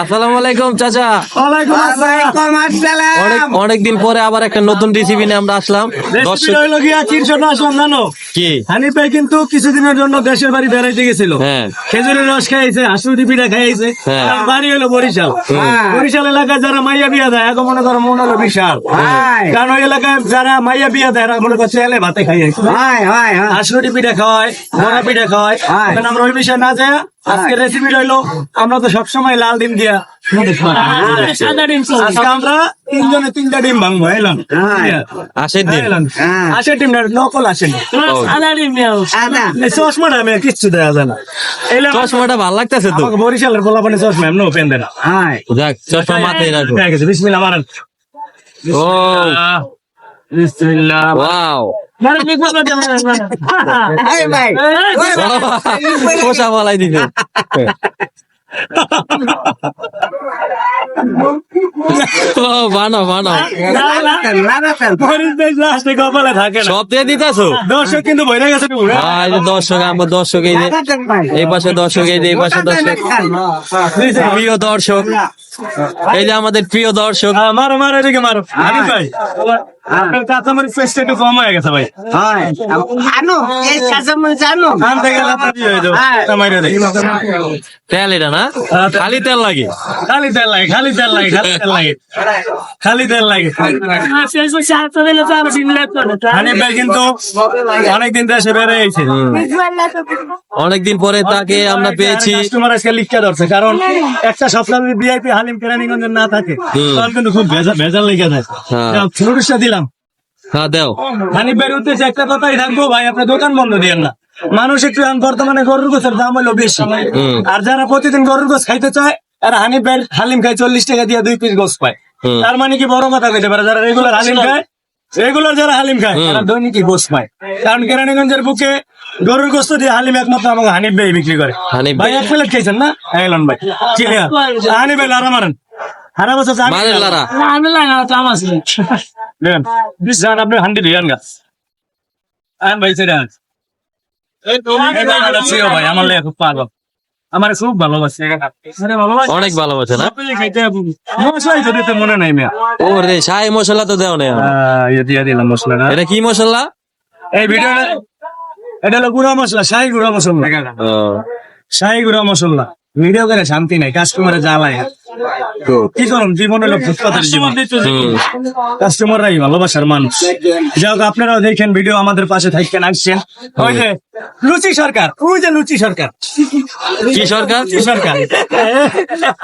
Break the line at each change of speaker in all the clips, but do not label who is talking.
আসসালামু আলাইকুম চাচা।
ওয়ালাইকুম আসসালাম।
অনেক অনেকদিন পরে আবার একটা নতুন রেসিপি নিয়ে আমরা আসলাম। কি?
হানিফ কিন্তু কিছুদিনের জন্য দেশের বাড়ি বেড়াইতে গেছিল।
হ্যাঁ।
খেজুরের রস খাইছে হাসুদি পিঠা খাইছে। বাড়ি হলো বরিশাল। বরিশাল এলাকায় যারা মাইয়া বিয়া দেয় এখন মনে করো মন হলো বিশাল। কারণ ওই এলাকায় যারা মাইয়া বিয়া দেয় মনে করছে এলে ভাতে খাইয়ে হাসুদি পিঠা খাওয়ায় বড়া পিঠা খাওয়ায়। এখন আমরা ওই বিষয়ে না যায় আজকে রেসিপি রইল আমরা তো সবসময় লাল ডিম দিয়া সাদা ডিম আজকে আমরা তিনজনে তিনটা ডিম ভাঙবো এলাম
আসের দিন
আসে ডিম। নকল আসে সাদা ডিম চশমাটা আমি কিচ্ছু দেওয়া যায় না। এলাম
চশমাটা ভালো লাগতেছে তো।
বরিশালের পোলাপানে চশমা এমন পেন দেয় না।
যাক চশমা মাথায় রাখো।
বিসমিল্লাহ মারেন।
ও।
বিসমিল্লাহ
ওয়াও। পোষা বলাই দিছে ও বানাও বানাও।
লাস্টে কপালে থাকে না।
সব দিয়ে দিতেছো?
দর্শক কিন্তু বইরে গেছে
এই যে দর্শক আমার দর্শক এই যে এই পাশে দর্শক এই যে এই পাশে দর্শক। প্রিয় দর্শক এই যে আমাদের প্রিয় দর্শক।
হ্যাঁ, মারো মারো এদিকে মারো। হানিফ ভাই আপনার কাঁচামরিচ পেস্ট একটু কম হয়ে গেছে ভাই। আনতে গেলে আপনার হয়ে। দেই।
তেল এটা না? খালি তেল লাগে।
খালি তেল লাগে খালি তেল লাগে খালি তেল লাগে। খালি তেল লাগে হানিফ ভাই কিন্তু অনেকদিন দেশে বেড়ে
অনেকদিন পরে তাকে আমরা পেয়েছি।
আজকে লিখতে ধরছে কারণ একটা সপ্তাহ যদি ভিআইপি হালিম কেরানীগঞ্জের না থাকে তখন কিন্তু খুব ভেজাল ভেজাল লেগে থাকে
হ্যাঁ।
দিলাম।
হ্যাঁ দেও।
হানিফ ভাইয়ের উদ্দেশ্যে একটা কথাই থাকব ভাই আপনার দোকান বন্ধ দিয়েন না। মানুষ একটু বর্তমানে গরুর গোছের দাম হলো বেশি। আর যারা প্রতিদিন গরুর গোছ খাইতে চায় আর হানিফ ভাই হালিম খায় চল্লিশ টাকা দিয়ে দুই পিস গোছ পায়। তার মানে কি বড় কথা কইতে পারে? যারা রেগুলার হালিম খায় রেগুলার যারা হালিম খায় তারা দৈনিকই গোছ পায়। কারণ কেরানীগঞ্জের বুকে গরুর গোস্ত দিয়ে হালিম একমাত্র আমাকে হানিফ ভাই বিক্রি করে। ভাই। এক প্লেট খেয়েছেন না? এলন ভাই ক্লিয়ার হানিফ ভাই লারা মারেন। হারা বছর
মারেন লারা।
নেন বিশ জান আপনি হান্ডি দিয়ে আন গা আন ভাই সেটা ছিল ভাই আমার খুব পাগল। আমার খুব ভালোবাসে
অনেক ভালোবাসে না?
মশলাই তো দিতে মনে নাই মিয়া।
ও রে সাই মশলা তো দেও না
দিয়া ইয়ে দিয়ে দিলাম মশলাটা
এটা কি মশলা?
এই ভিডিও এটা হলো গুঁড়া মশলা শাহি গুঁড়া মশলা। শাহি গুঁড়া মশলা। ভিডিও করে শান্তি নাই কাস্টমারে জ্বালায়। কি করুন জীবন হলো ফুটপাতের জীবন। কাস্টমাররাই ভালোবাসার মানুষ। যাই হোক আপনারাও দেখেন ভিডিও আমাদের পাশে থাকেন আসছেন। ওই যে লুচি সরকার ওই যে লুচি সরকার।
কি সরকার?
লুচি সরকার।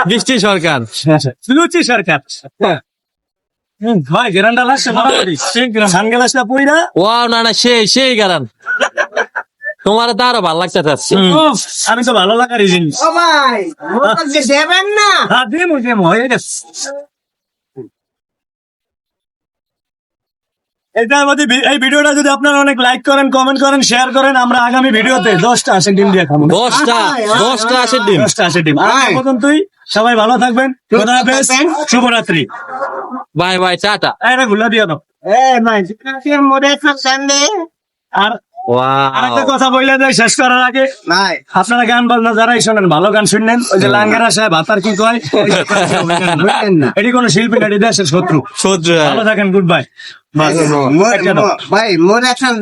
বৃষ্টি সরকার।
লুচি সরকার। হুম, ভাই গেরান্ডা লাগছে মারামারি সানগ্লাসটা পইরা।
ওয়াও না না সেই সেই গারান তোমার তো আরও ভালো লাগতে চাচ্ছি
আমি তো ভালো লাগারই জিনিস।
দেবেন না।
দিমু দিমু হয়ে গেছে এটার মধ্যে এই ভিডিওটা যদি আপনারা অনেক লাইক করেন কমেন্ট করেন শেয়ার করেন আমরা আগামী ভিডিওতে দশটা আসে ডিম দিয়ে খাব।
দশটা দশটা আসে ডিম।
দশটা আসে ডিম। তুই সবাই ভালো থাকবেন। খোদা হাফেজ। শুভরাত্রি।
Bye bye tata.
এটা গুলা দিয়ে দাও
এ ভাই
আর আরেকটা কথা বললে যাই শেষ করার আগে।
নাই।
আপনারা গান বাজনা যারাই শোনেন ভালো গান শুনলেন। ওই যে লাঙ্গেরা সাহেব হাতার কি কয়? এটি কোনো শিল্পী না এটি দেশের শত্রু। ভালো থাকেন গুড বাই
ভাই মোর খান